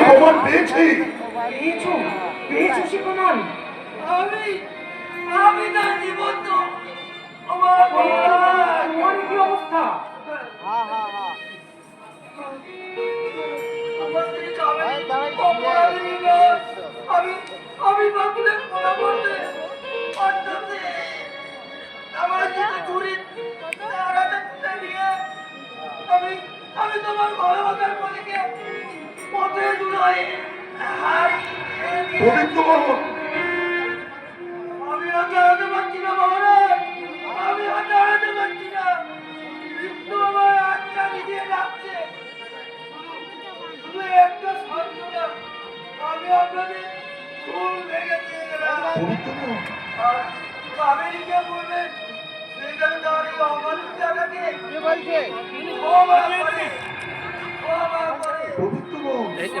প্রমাণ পেয়েছি। পেয়েছ? পেয়েছ সে প্রমাণ? আমি আমি তোমার কি অবস্থা। আমি আমি মনে করতে অন্ততে আমার ছুরি তারাতে তুলে নিয়ে আমি আমি তোমার ভালোবাসার পবিত্র বর্মন আমি আর দাঁড়াতে পারছি না মহারাজ আমি আর দাঁড়াতে পারছি না মৃত্যু আমার আটটা দিয়ে যাচ্ছে শুধু একটা সান্ত্বনা আমি আপনাদের ফুল ভেঙে দিয়ে গেলাম পবিত্র বর্মন আর আমেরিকা বলবেন সেখানে দাঁড়িয়ে অমানুষ জায়গাকে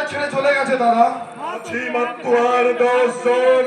আমাদের ছেড়ে চলে গেছে দাদা আছি মাত্র আর দশ জন